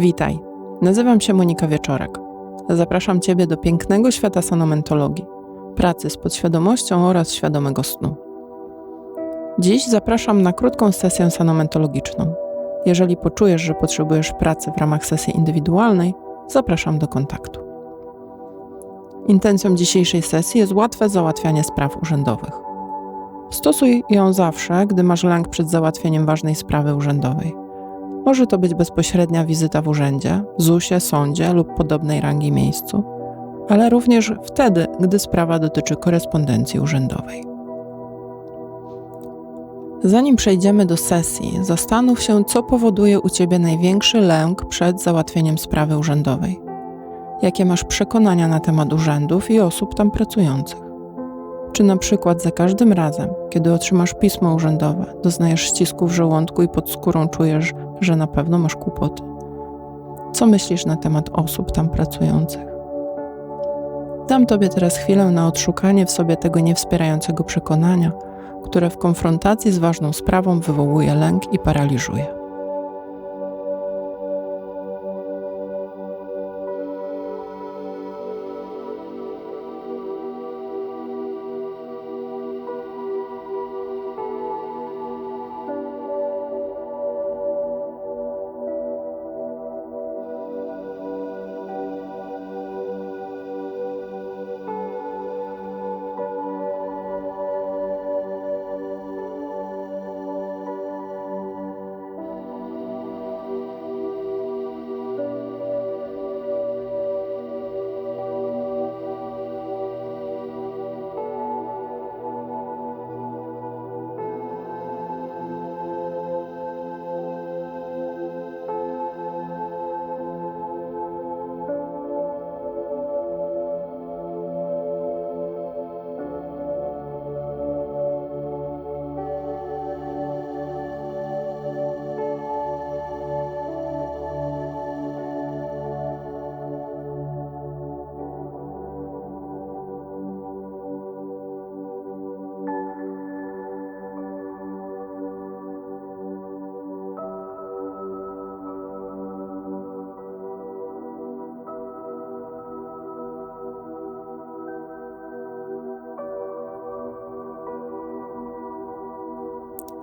Witaj, nazywam się Monika Wieczorek. Zapraszam Ciebie do pięknego świata sanomentologii, pracy z podświadomością oraz świadomego snu. Dziś zapraszam na krótką sesję sanomentologiczną. Jeżeli poczujesz, że potrzebujesz pracy w ramach sesji indywidualnej, zapraszam do kontaktu. Intencją dzisiejszej sesji jest łatwe załatwianie spraw urzędowych. Stosuj ją zawsze, gdy masz lęk przed załatwieniem ważnej sprawy urzędowej. Może to być bezpośrednia wizyta w urzędzie, ZUS-ie, sądzie lub podobnej rangi miejscu, ale również wtedy, gdy sprawa dotyczy korespondencji urzędowej. Zanim przejdziemy do sesji, zastanów się, co powoduje u Ciebie największy lęk przed załatwieniem sprawy urzędowej. Jakie masz przekonania na temat urzędów i osób tam pracujących? Czy na przykład za każdym razem, kiedy otrzymasz pismo urzędowe, doznajesz ścisku w żołądku i pod skórą czujesz, że na pewno masz kłopoty? Co myślisz na temat osób tam pracujących? Dam Tobie teraz chwilę na odszukanie w sobie tego niewspierającego przekonania, które w konfrontacji z ważną sprawą wywołuje lęk i paraliżuje.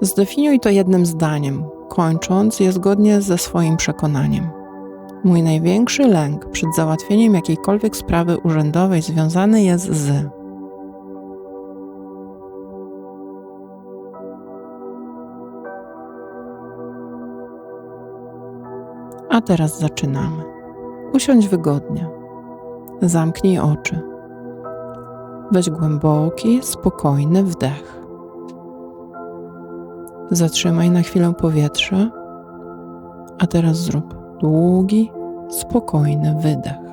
Zdefiniuj to jednym zdaniem, kończąc je zgodnie ze swoim przekonaniem. Mój największy lęk przed załatwieniem jakiejkolwiek sprawy urzędowej związany jest z. A teraz zaczynamy. Usiądź wygodnie. Zamknij oczy. Weź głęboki, spokojny wdech. Zatrzymaj na chwilę powietrze, a teraz zrób długi, spokojny wydech.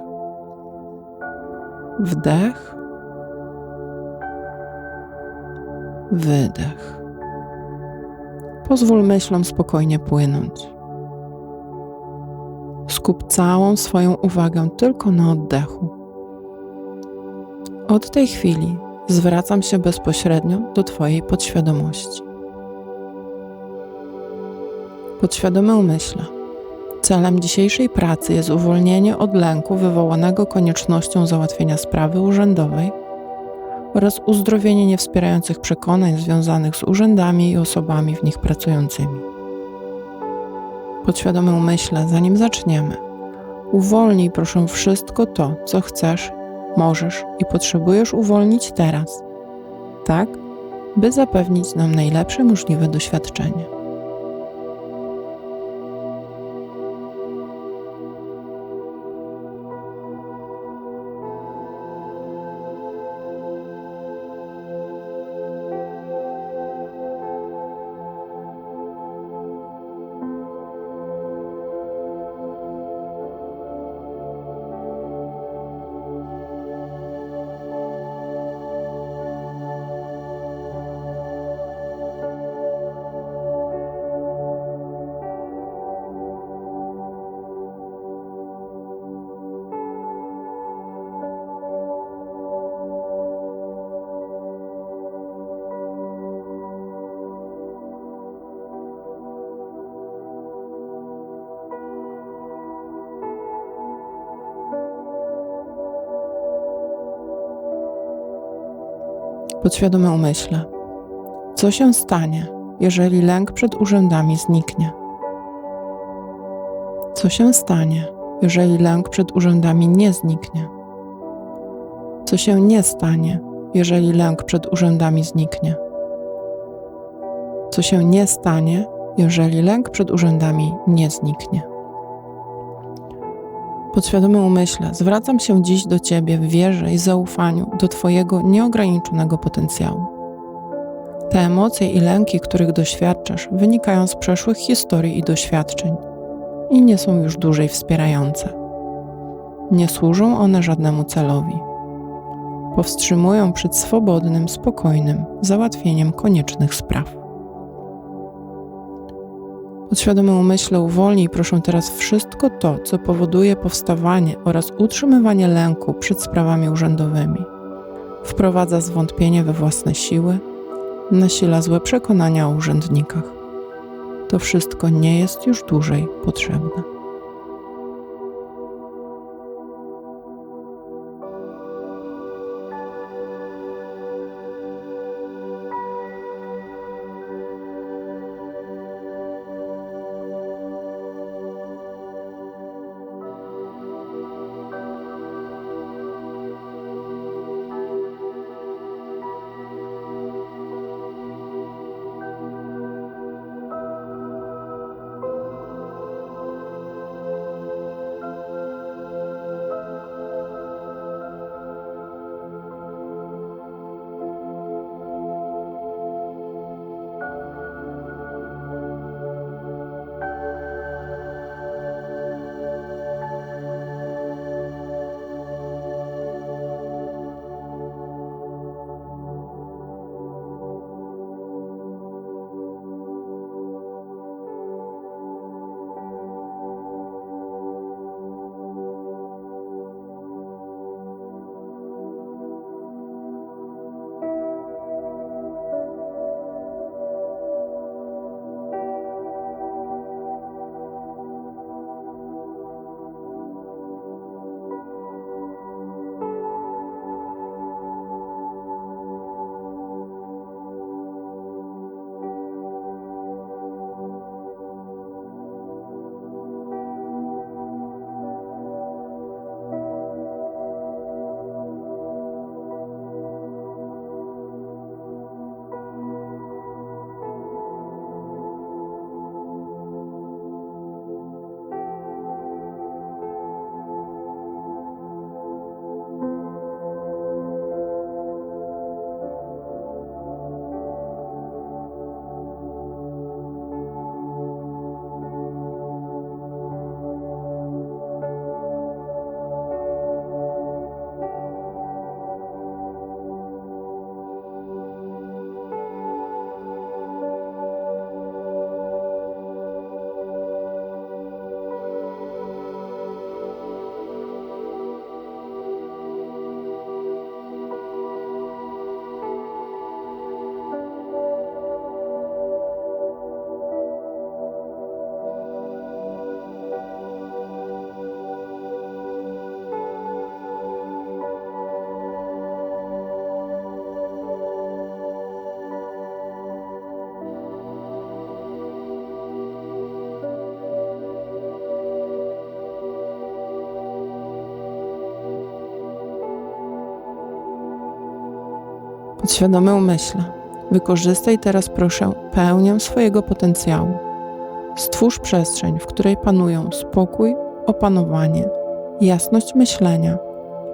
Wdech, wydech. Pozwól myślom spokojnie płynąć. Skup całą swoją uwagę tylko na oddechu. Od tej chwili zwracam się bezpośrednio do Twojej podświadomości. Podświadomy umyśle. Celem dzisiejszej pracy jest uwolnienie od lęku wywołanego koniecznością załatwienia sprawy urzędowej oraz uzdrowienie niewspierających przekonań związanych z urzędami i osobami w nich pracującymi. Podświadomy umyśle, zanim zaczniemy, uwolnij proszę wszystko to, co chcesz, możesz i potrzebujesz uwolnić teraz, tak, by zapewnić nam najlepsze możliwe doświadczenie. Podświadome umyśle. Co się stanie, jeżeli lęk przed urzędami zniknie? Co się stanie, jeżeli lęk przed urzędami nie zniknie? Co się nie stanie, jeżeli lęk przed urzędami zniknie? Co się nie stanie, jeżeli lęk przed urzędami nie zniknie? Podświadomym umyśle zwracam się dziś do Ciebie w wierze i zaufaniu do Twojego nieograniczonego potencjału. Te emocje i lęki, których doświadczasz, wynikają z przeszłych historii i doświadczeń i nie są już dłużej wspierające. Nie służą one żadnemu celowi. Powstrzymują przed swobodnym, spokojnym załatwieniem koniecznych spraw. Podświadomy umyśle uwolnij proszę teraz wszystko to, co powoduje powstawanie oraz utrzymywanie lęku przed sprawami urzędowymi. Wprowadza zwątpienie we własne siły, nasila złe przekonania o urzędnikach. To wszystko nie jest już dłużej potrzebne. Podświadome umyśle. Wykorzystaj teraz proszę pełnię swojego potencjału. Stwórz przestrzeń, w której panują spokój, opanowanie, jasność myślenia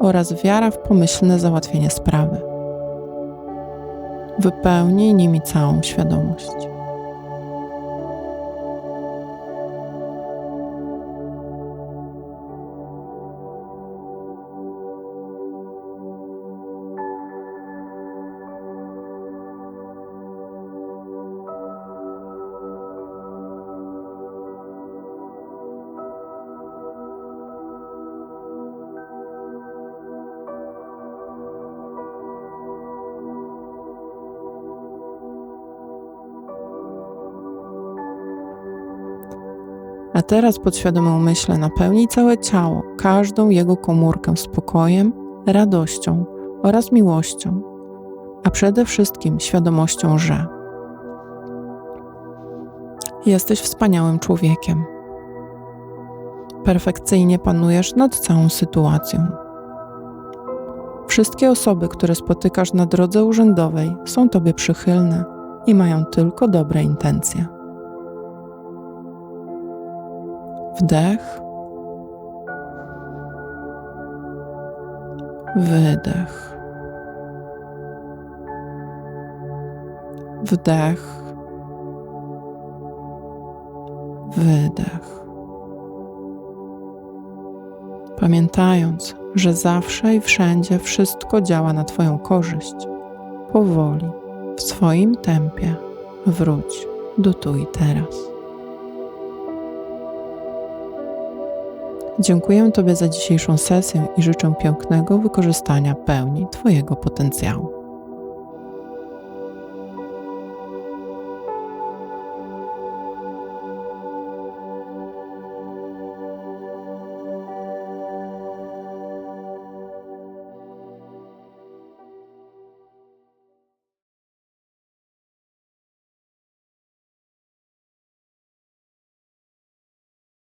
oraz wiara w pomyślne załatwienie sprawy. Wypełnij nimi całą świadomość. A teraz podświadomą myślę napełni całe ciało, każdą jego komórkę spokojem, radością oraz miłością a przede wszystkim świadomością, że jesteś wspaniałym człowiekiem. Perfekcyjnie panujesz nad całą sytuacją. Wszystkie osoby, które spotykasz na drodze urzędowej, są Tobie przychylne i mają tylko dobre intencje. Wdech, wydech, wdech, wydech. Pamiętając, że zawsze i wszędzie wszystko działa na Twoją korzyść, powoli, w swoim tempie, wróć do tu i teraz. Dziękuję Tobie za dzisiejszą sesję i życzę pięknego wykorzystania pełni Twojego potencjału.